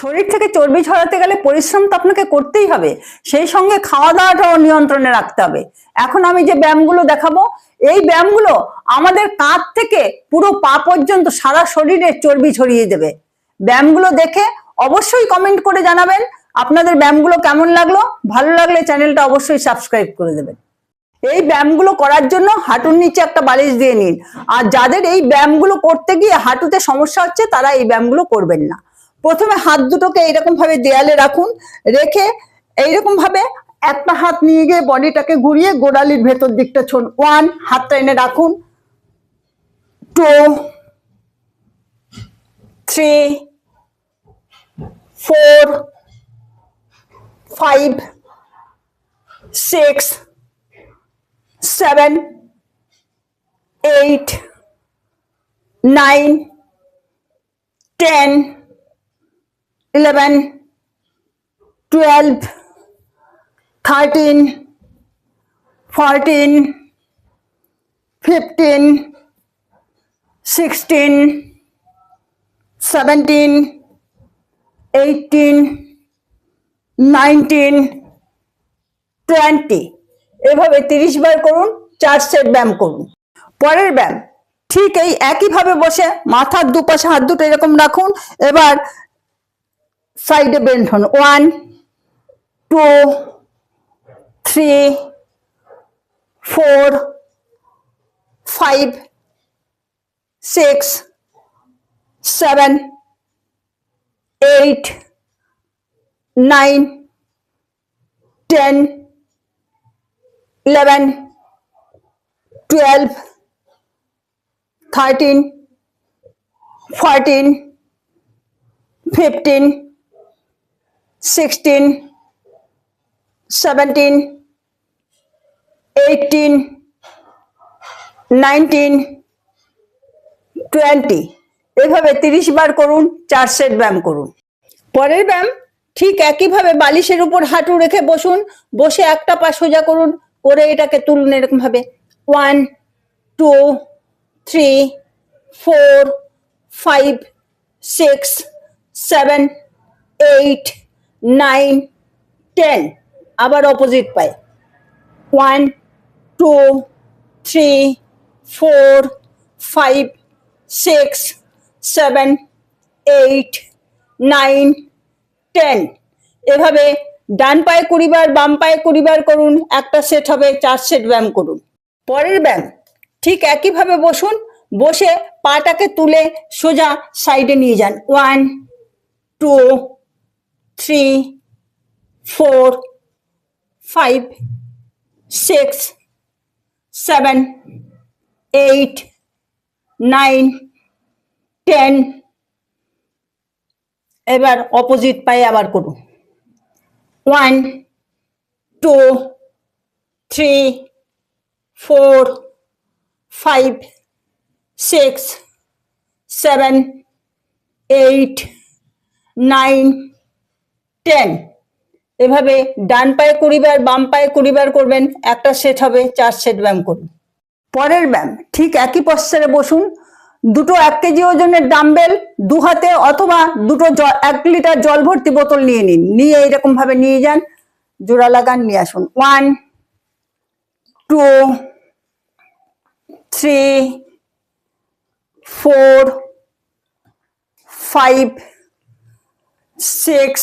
শরীর থেকে চর্বি ঝরাতে গেলে পরিশ্রম তো আপনাকে করতেই হবে। সেই সঙ্গে খাওয়া দাওয়াটাও নিয়ন্ত্রণে রাখতে হবে। এখন আমি যে ব্যায়ামগুলো দেখাবো, এই ব্যায়ামগুলো আমাদের কাঁধ থেকে পুরো পা পর্যন্ত সারা শরীরে চর্বি ছড়িয়ে দেবে। ব্যায়ামগুলো দেখে অবশ্যই কমেন্ট করে জানাবেন, আপনাদের ব্যায়ামগুলো কেমন লাগল? ভালো লাগলে চ্যানেলটা অবশ্যই সাবস্ক্রাইব করে দেবেন। এই ব্যায়ামগুলো করার জন্য হাঁটুর নিচে একটা বালিশ দিয়ে নিন। আর যাদের এই ব্যায়ামগুলো করতে গিয়ে হাঁটুতে সমস্যা হচ্ছে, তারা এই ব্যায়ামগুলো করবেন না। প্রথমে হাত দুটোকে এইরকম ভাবে দেয়ালে রাখুন, রেখে এইরকম ভাবে একটা হাত নিয়ে গিয়ে বডিটাকে ঘুরিয়ে গোড়ালির ভেতর দিকটা ছোন ওয়ান হাতটা এনে রাখুন। Two three four five six seven eight nine ten 11 12 13 14 15 16 17 18 19 20 এভাবে 30 বার করুন, চার সেট ব্যায়াম করুন। পরের ব্যায়াম, ঠিক এই একইভাবে বসে মাথার দুপাশে হাত দুটো এরকম রাখুন। এবার সাইডে বেন্ড হন one two three four five six seven eight nine ten 11 12 13 14 15 16 17 18 19 20 এভাবে তিরিশ বার করুন, চার সেট ব্যায়াম করুন। পরের ব্যায়াম ঠিক একইভাবে বালিশের উপর হাঁটু রেখে বসুন, বসে একটা পা সোজা করুন, করে এটাকে তুলুন এরকম ভাবে one two three four five six seven eight nine, ten, আবার অপোজিট পায়ে one, two, three, four, five, six, seven, eight, nine, ten. এভাবে ডান পায়ে কুড়িবার, বাম পায়ে কুড়ি বার করুন, একটা সেট হবে, চার সেট ব্যায়াম করুন। পরের ব্যায়াম, ঠিক একইভাবে বসুন, বসে পাটাকে তুলে সোজা সাইডে নিয়ে যান। One, two three four five six seven eight nine ten এবার অপোজিট পায়ে আবার করুন one two three four five six seven eight nine ten. এভাবে ডান পায়ে কুড়ি বার, বাম পায়ে কুড়ি বার করবেন, একটা সেট হবে, চার সেট ব্যায়াম করুন। পরের ব্যায়াম, ঠিক একই পশ্চারে বসুন। দুটো এক কেজি ওজনের ডাম্বেল দু হাতে অথবা দুটো এক লিটার জল ভর্তি বোতল নিয়ে নিন। নিয়ে এরকম ভাবে নিয়ে যান। জোড়া লাগান, নিয়ে আসুন। One, two, three, four, five, six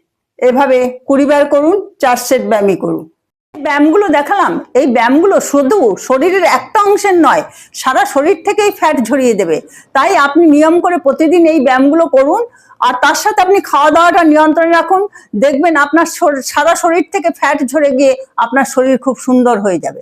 এভাবে কুড়িবার করুন, চার সেট ব্যায়ামই করুন। ব্যায়ামগুলো দেখালাম, এই ব্যায়ামগুলো শুধু শরীরের একটা অংশের নয়, সারা শরীর থেকেই ফ্যাট ঝরিয়ে দেবে। তাই আপনি নিয়ম করে প্রতিদিন এই ব্যায়ামগুলো করুন, আর তার সাথে আপনি খাওয়া দাওয়াটা নিয়ন্ত্রণে রাখুন। দেখবেন আপনার সারা শরীর থেকে ফ্যাট ঝরে গিয়ে আপনার শরীর খুব সুন্দর হয়ে যাবে।